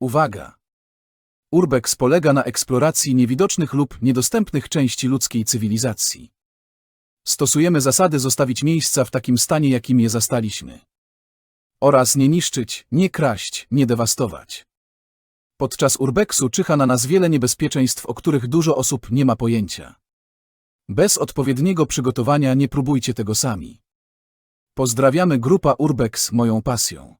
Uwaga! Urbex polega na eksploracji niewidocznych lub niedostępnych części ludzkiej cywilizacji. Stosujemy zasady zostawić miejsca w takim stanie, jakim je zastaliśmy. Oraz nie niszczyć, nie kraść, nie dewastować. Podczas urbexu czyha na nas wiele niebezpieczeństw, o których dużo osób nie ma pojęcia. Bez odpowiedniego przygotowania nie próbujcie tego sami. Pozdrawiamy grupa Urbex moją pasją.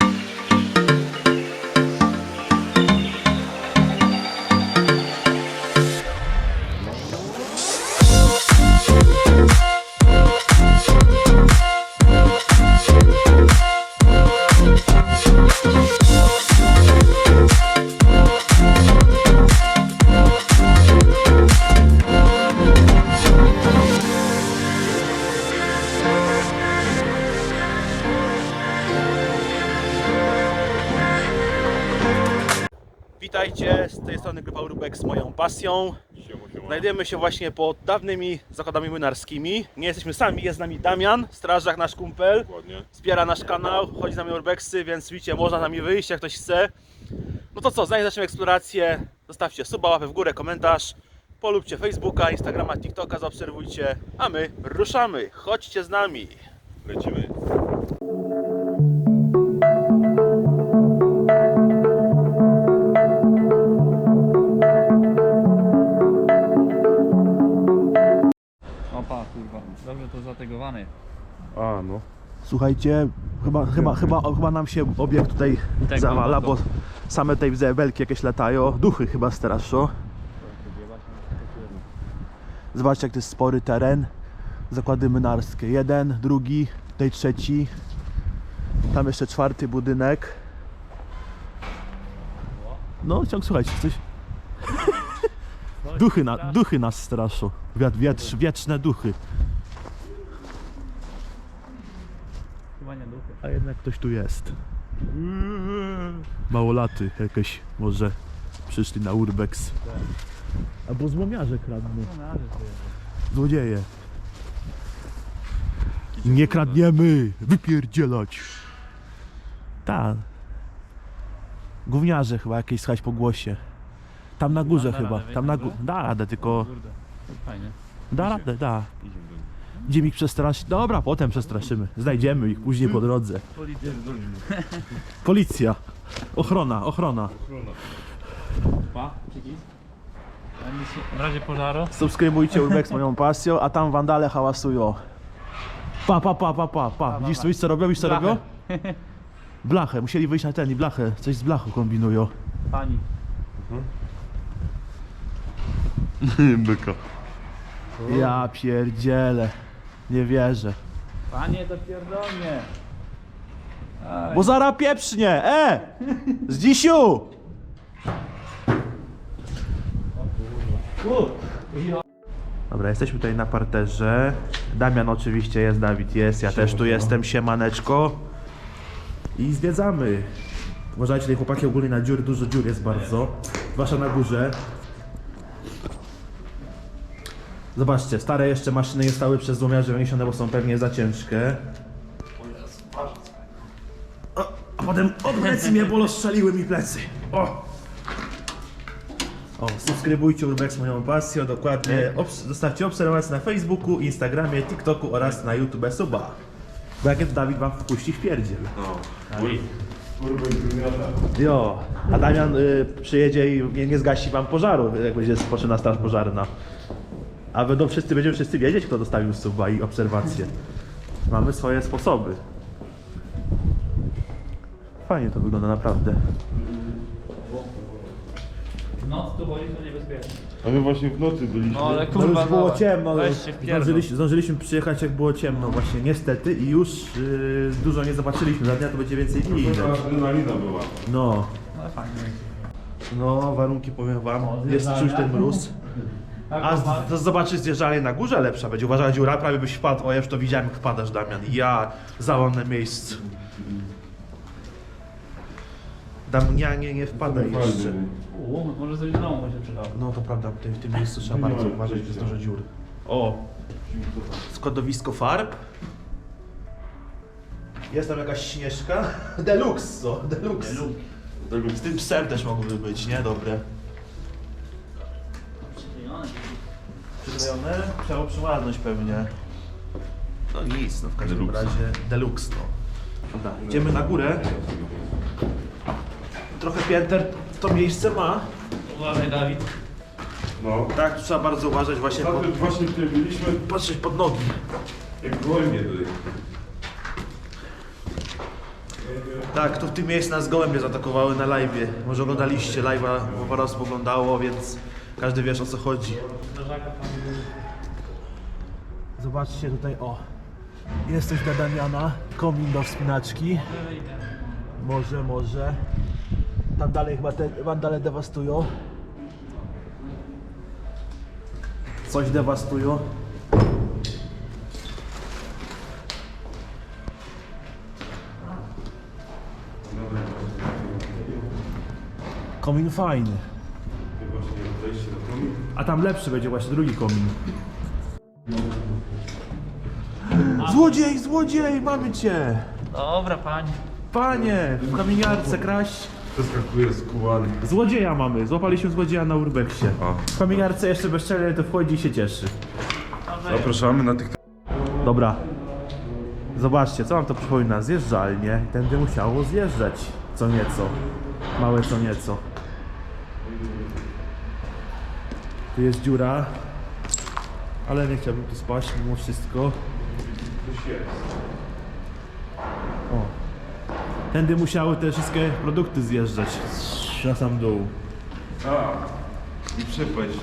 Witajcie, z tej strony grupa Urbex z moją pasją. Znajdujemy się właśnie pod dawnymi zakładami młynarskimi. Nie jesteśmy sami, jest z nami Damian, strażak nasz kumpel. Dokładnie. Wspiera nasz kanał, chodzi z nami Urbexy, więc widzicie, można z nami wyjść jak ktoś chce. No to co, zanim zaczniemy eksplorację, zostawcie suba, łapę w górę, komentarz. Polubcie Facebooka, Instagrama, TikToka, zaobserwujcie. A my ruszamy, chodźcie z nami. Lecimy. To zategowany. A, no. Słuchajcie, chyba, chyba, chyba, chyba nam się obiekt tutaj Tak, zawala, no, bo same te zebelki jakieś latają, duchy chyba straszą. Zobaczcie jak to jest spory teren. Zakłady mynarskie. Jeden, drugi, tutaj trzeci. Tam jeszcze czwarty budynek. No, ciąg słuchajcie, coś. Duchy, na, duchy nas straszą. Wiat, wietrz, wieczne duchy. A jednak ktoś tu jest. Małolaty jakieś może przyszli na urbex. Albo złomiarze kradną. Złodzieje. Nie kradniemy! Wypierdzielać! Tak. Gówniarze chyba jakieś słychać po głosie. Tam na górze da chyba. radę Tam na górze. Da radę, tylko fajnie. da radę, da. Idziemy do. Idziemy ich przestraszyć. Dobra, potem przestraszymy. Znajdziemy ich później po drodze. Policja. Ochrona, ochrona. Pa, W razie pożaru. Subskrybujcie Urbex moją pasją, a tam wandale hałasują. Pa, pa, pa, pa, pa, pa. Widzisz, widzisz co robią? Widzisz co Blachę. robią? Blachę, musieli wyjść na ten i blachę. Coś z blachą kombinują. Pani. Byka. Ja pierdzielę. Nie wierzę. Panie, to pierdolnie. Bo zara pieprznie! E! Z dzisiu! Dobra, jesteśmy tutaj na parterze. Damian oczywiście jest, Dawid jest, ja też tu jestem, siemaneczko. I zwiedzamy. Uważajcie, tutaj chłopaki ogólnie na dziury, dużo dziur jest bardzo. Zwłaszcza na górze. Zobaczcie, stare jeszcze maszyny nie stały przez złomiarzy wyniesione, bo są pewnie za ciężkie. O, a potem o plecy mnie, bo strzeliły mi plecy. O! O, subskrybujcie Urbex moją pasją, dokładnie. Obs- zostawcie obserwacje na Facebooku, Instagramie, TikToku oraz na YouTube suba. Bo jak Dawid wam wpuści w pierdziel. No. Urbex wymiata. Jo, a Damian y, przyjedzie i nie, nie zgasi wam pożaru, jak będzie rozpoczyna straż pożarna. A będą wszyscy, będziemy wszyscy wiedzieć, kto dostawił suba i obserwacje. Mamy swoje sposoby. Fajnie to wygląda naprawdę. W noc tu chodzi, to niebezpieczne. A my właśnie w nocy byliśmy. No ale No kurwa, już było dawaj. ciemno, ale Weź się zdążyliśmy, zdążyliśmy przyjechać jak było ciemno właśnie niestety i już y, dużo nie zobaczyliśmy, za dnia to będzie więcej dni. Adrenalina była. No, No fajnie. no warunki powiem wam, jest czuć ten mróz. A z- z- zobaczyć zjeżdżalnię na górze lepsza będzie. Uważaj, dziura prawie byś wpadł. O, ja już to widziałem, jak wpadasz, Damian. Ja załamne miejsce. Damianie, nie wpadaj jeszcze. U, może coś znowu by się przydało. No to prawda, w tym, w tym miejscu trzeba bardzo uważać, że jest dużo dziur. O! Składowisko farb. Jest tam jakaś śnieżka. Deluxe, co? Deluxe. Z tym psem też mogłyby być, nie? Dobre. Przyklejone? Chciało przyładność pewnie. No nic, no w każdym Deluxe. razie deluxe no. Dobra, idziemy na górę. Trochę pięter to miejsce ma. Uważaj, Dawid. No. Tak, trzeba bardzo uważać właśnie pod, właśnie tutaj byliśmy, patrzeć pod nogi. jak gołębie byli. Tak, tu w tym miejscu nas gołębie zaatakowały na live. Może oglądaliście live'a, bo parę osób oglądało, więc każdy wiesz o co chodzi. Zobaczcie tutaj, o. Jest coś dla Damiana, komin do wspinaczki. Może, może. Tam dalej chyba te wandale dewastują. Coś dewastują. Komin fajny. A tam lepszy będzie właśnie drugi komin. Złodziej, złodziej, mamy cię! Dobra, panie. Panie, w kamieniarce kraść. Przeskakuje z kułany. Złodzieja mamy, złapaliśmy złodzieja na urbeksie. A. W kamieniarce jeszcze bezczelnie to wchodzi i się cieszy. Zapraszamy na tych... Dobra. Zobaczcie, co wam to przypomina? Zjeżdżalnie. Tędy musiało zjeżdżać co nieco. Małe co nieco. Tu jest dziura. Ale nie chciałbym tu spać mimo wszystko. O. Tędy musiały te wszystkie produkty zjeżdżać na sam dół. A. I przepaść.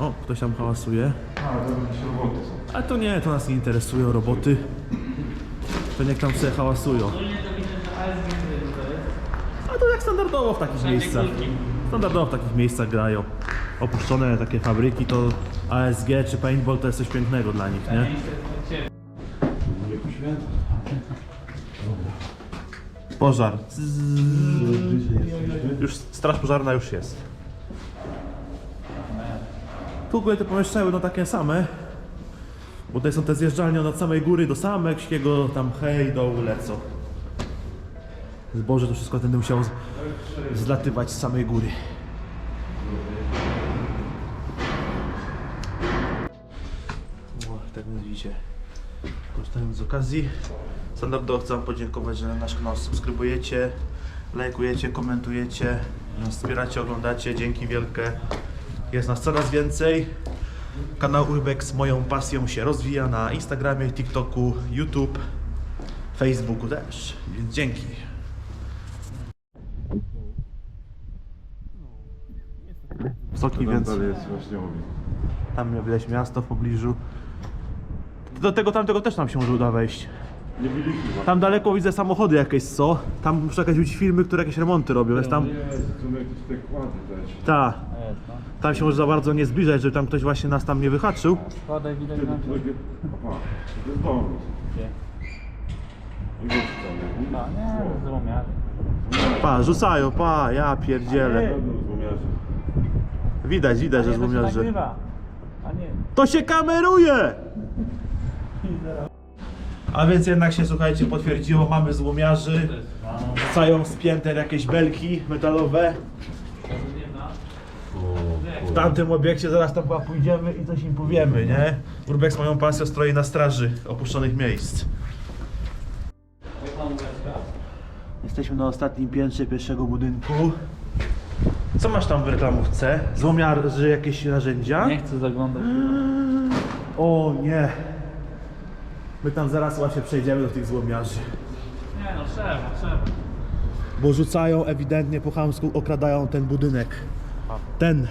O, ktoś tam hałasuje. A, to jakieś roboty są. Ale to nie, to nas nie interesują roboty. To niech tam sobie hałasują. A to jak standardowo w takich miejscach. Standardowo w takich miejscach grają. Opuszczone takie fabryki to ASG czy paintball to jest coś pięknego dla nich, nie? Pożar. Już straż pożarna już jest. Ogóle te pomieszczenia będą takie same. Bo tutaj są te zjeżdżalnie od samej góry do samego tam hej dołu lecą. Zboże to wszystko będę musiał zlatywać z samej góry. O, tak więc widzicie. Korzystając z okazji, standardowo chcę Wam podziękować, że nasz kanał subskrybujecie, lajkujecie, komentujecie, wspieracie, oglądacie. Dzięki wielkie. Jest nas coraz więcej. Kanał Urbex moją pasją się rozwija na Instagramie, TikToku, YouTube, Facebooku też, więc dzięki. Wysoki, Tam więc dalej jest właśnie ogień. tam widać miasto w pobliżu. Do tego tamtego też nam się może uda wejść. Nie byliśmy właśnie. Tam daleko widzę samochody jakieś co. Tam muszą jakieś być filmy, które jakieś remonty robią. Jest tam. Nie, tu jakieś te kłady też. Ta. Tam się może za bardzo nie zbliżać, żeby tam ktoś właśnie nas tam nie wyhaczył. Składaj widać na to takie... Aha, to jest dom. Gdzie? I wiesz tam, nie? A, nie, zrozumiałem. Pa, rzucają, pa, ja pierdzielę. Pewno złomiarze. Widać, widać, że. A nie. To się kameruje! A więc jednak się, słuchajcie, potwierdziło, mamy złomiarzy. Rzucają z pięter jakieś belki metalowe. W tamtym obiekcie zaraz tam chyba pójdziemy i coś im powiemy, nie? Urbex moją pasją stoi na straży opuszczonych miejsc. Jesteśmy na ostatnim piętrze pierwszego budynku. Co masz tam w reklamówce? Złomiarzy jakieś narzędzia? Nie chcę zaglądać. O nie. My tam zaraz właśnie przejdziemy do tych złomiarzy. Nie no, trzeba, trzeba. Bo rzucają ewidentnie po chamsku, okradają ten budynek. Ten.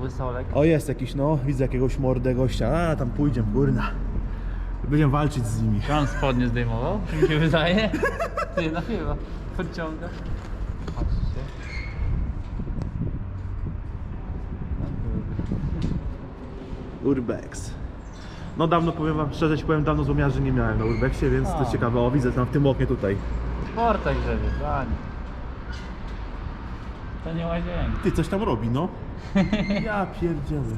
Łysolek. O jest jakiś no, widzę jakiegoś mordę gościa. A tam pójdziemy, kurna. Będziemy walczyć z nimi. Czy on spodnie zdejmował? Czy mi się wydaje? Ty, na chyba. Podciąga. Patrzcie. Urbex. No dawno powiem wam, szczerze ci powiem, dawno złomiarzy nie miałem na Urbexie, więc to A. ciekawe. O widzę tam w tym oknie tutaj. Portek grzebie, panie. To nie łazienka. Ty, coś tam robi, no. Ja pierdzielę.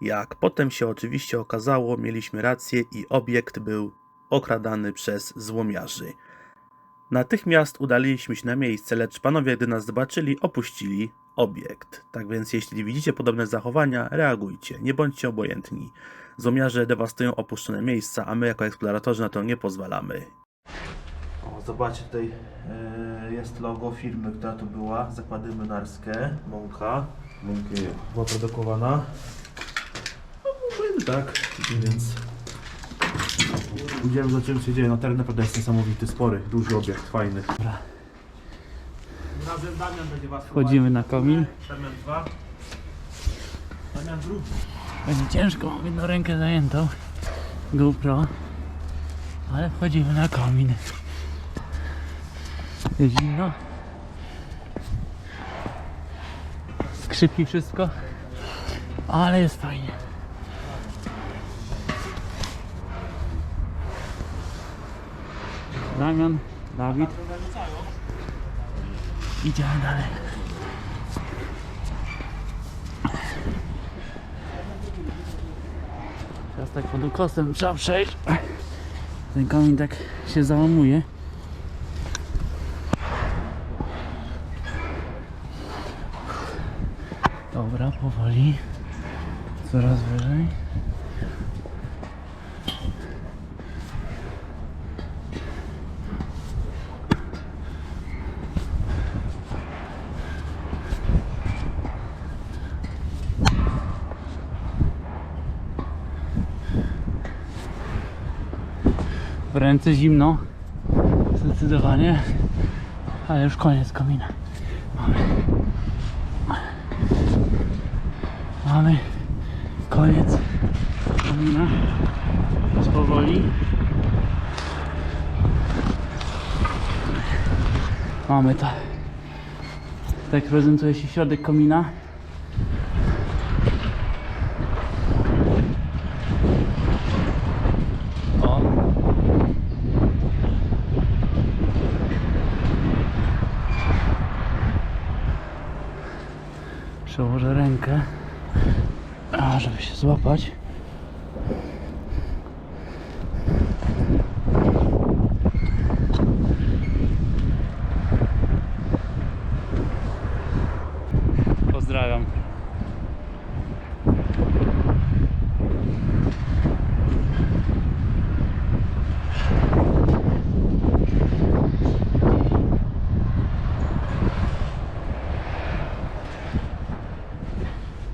Jak potem się oczywiście okazało, mieliśmy rację i obiekt był okradany przez złomiarzy. Natychmiast udaliśmy się na miejsce, lecz panowie, gdy nas zobaczyli, opuścili obiekt. Tak więc, jeśli widzicie podobne zachowania, reagujcie, nie bądźcie obojętni. Złomiarze dewastują opuszczone miejsca, a my jako eksploratorzy na to nie pozwalamy. O, zobaczcie, tutaj e, jest logo firmy, która tu była, Zakłady Mynarskie, Mąka, Mąkę je. była produkowana. No, tak, więc... Idziemy, zobaczymy co się dzieje. No teren naprawdę jest niesamowity, spory, duży obiekt, fajny. Razem Damian będzie was Wchodzimy na komin. Damian 2. Damian drugi. Będzie ciężko, mam jedną rękę zajętą. GoPro. Ale wchodzimy na komin. Jest zimno. Skrzypi wszystko. Ale jest fajnie. Damian, Dawid. Idziemy dalej. Teraz tak pod ukosem trzeba przejść. Ten kamień tak się załamuje. Dobra, powoli. Coraz wyżej. W ręce zimno. Zdecydowanie. Ale już koniec komina. Mamy. Mamy koniec komina. Już powoli. Mamy to. Tak prezentuje się środek komina. O, Przełożę rękę, żeby się złapać. Pozdrawiam.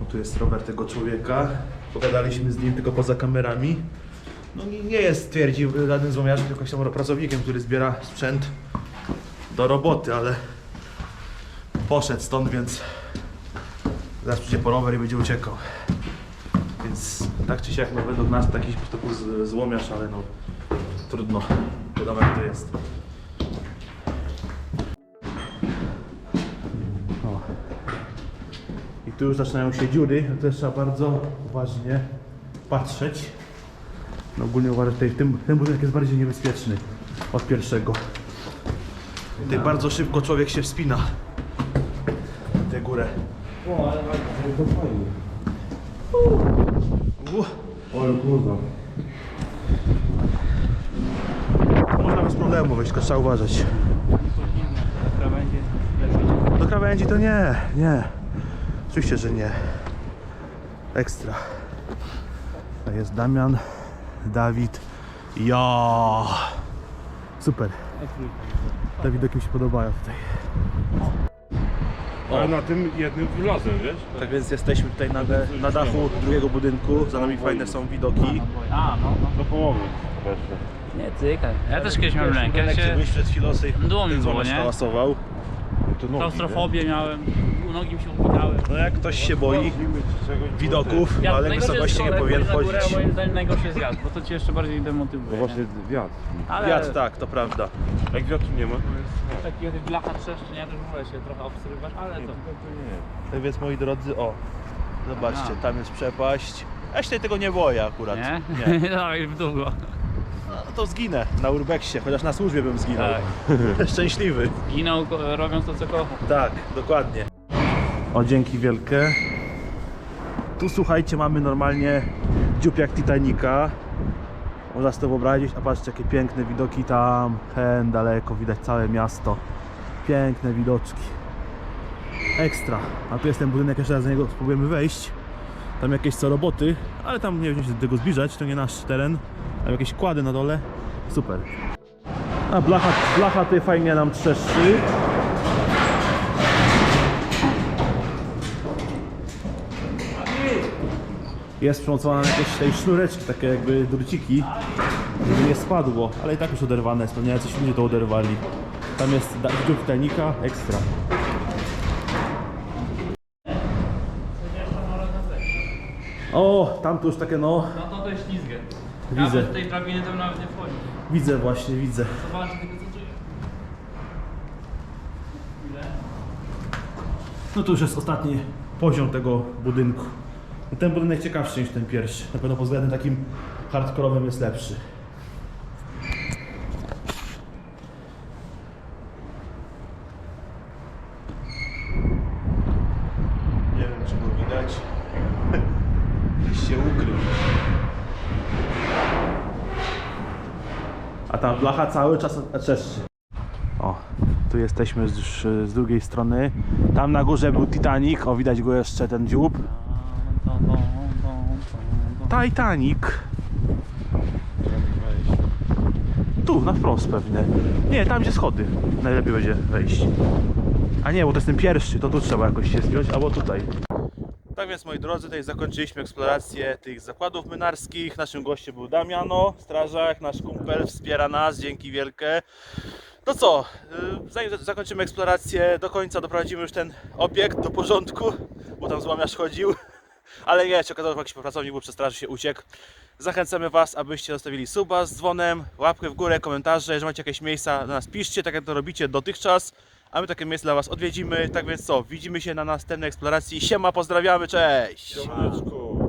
No tu jest rower tego człowieka. Pogadaliśmy z nim tylko poza kamerami. No nie, jest, twierdził żaden złomiarzem, tylko jakimś tam pracownikiem, który zbiera sprzęt do roboty, ale poszedł stąd, więc zaraz przyjdzie po rower i będzie uciekał. Więc tak czy siak, no według nas to jakiś po prostu z- złomiarz, ale no trudno. Wiadomo jak to jest. Tu już zaczynają się dziury, też trzeba bardzo uważnie patrzeć. No ogólnie uważać, tutaj ten, ten budynek jest bardziej niebezpieczny od pierwszego. Tutaj bardzo szybko człowiek się wspina na tę górę. U, Oj kurwa. można bez problemu wejść, tylko trzeba uważać. Do krawędzi to nie, nie. Oczywiście, że nie. Ekstra. To jest Damian, Dawid. Ja. Super. Dawid mi się podobają tutaj. Ale na tym jednym wylazem, wiesz? Tak więc jesteśmy tutaj na, na dachu drugiego budynku. Za nami fajne są widoki. A, no, no. Do połowy. Nie cykaj. Ja też kiedyś miałem rękę. Jak Się... się byłeś przed chwilą sobie mi było, nie? To nogi, Klaustrofobię miałem, u nogi mi się. No jak ktoś się boi widoków, Ja, ale najgorsze wysokości jest nie to, powinien. Na górę, moim zdaniem najgorszy jest wiatr, bo to cię jeszcze bardziej No demotywuje. właśnie wiatr. Ale Wiatr, tak, to prawda. Jak wiatru nie ma, to jest... takiego tych blacha? To już w ogóle się trochę obserwować, ale to... Tak więc moi drodzy, o, zobaczcie, A. tam jest przepaść. Ja się tego nie boję akurat. Nie? Nie. Dawaj w długo. No to zginę na urbexie, chociaż na służbie bym zginął. Tak. Szczęśliwy. Ginął ko- robiąc to co kocha. Tak, dokładnie. O, dzięki wielkie. Tu słuchajcie, mamy normalnie dziób jak Titanica. Można sobie wyobrazić, a patrzcie jakie piękne widoki tam, hen daleko, widać całe miasto. Piękne widoczki. Ekstra. A tu jest ten budynek, jeszcze raz do niego spróbujemy wejść. Tam jakieś co roboty, ale tam nie będziemy się do tego zbliżać, to nie nasz teren. Tam jakieś kłady na dole. Super. A blacha, blacha tutaj fajnie nam trzeszczy. Jest przymocowane jakieś tej sznureczki, takie jakby druciki, żeby nie spadło, ale i tak już oderwane jest, pewnie coś ludzie to oderwali. Tam jest dziób tajnika, ekstra. O, tam tu już takie no, No to to jest ślizgę. Widzę. Ja bym w tej drabiny tam nawet nie wchodzi. widzę właśnie, widzę. Zobacz tylko co czuję. Ile? No to już jest ostatni poziom tego budynku. No Ten budynek ciekawszy niż ten pierwszy. Na pewno pod względem takim hardkorowym jest lepszy. Nie wiem czy go widać. Gdzieś się ukrył. A ta blacha cały czas czeszczy. O, tu jesteśmy już z drugiej strony. Tam na górze był Titanic, o widać go jeszcze ten dziób. Titanic. Tu, na wprost pewnie. Nie, tam gdzie schody. Najlepiej będzie wejść. A nie, bo to jest ten pierwszy, to tu trzeba jakoś się zbiąć, albo tutaj. Tak więc moi drodzy, tutaj zakończyliśmy eksplorację tych zakładów mynarskich. Naszym gościem był Damiano, strażak, nasz kumpel, wspiera nas, dzięki wielkie. To co, y, zanim za- zakończymy eksplorację, do końca doprowadzimy już ten obiekt do porządku, bo tam złamiarz chodził. Ale nie, się okazało, że jakiś pracownik był przestraszy się uciekł. Zachęcamy Was, abyście zostawili suba z dzwonem, łapkę w górę, komentarze. Jeżeli macie jakieś miejsca, do nas piszcie, tak jak to robicie dotychczas. A my takie miejsce dla Was odwiedzimy. Tak więc co, widzimy się na następnej eksploracji. Siema, pozdrawiamy, cześć! Siemaczku.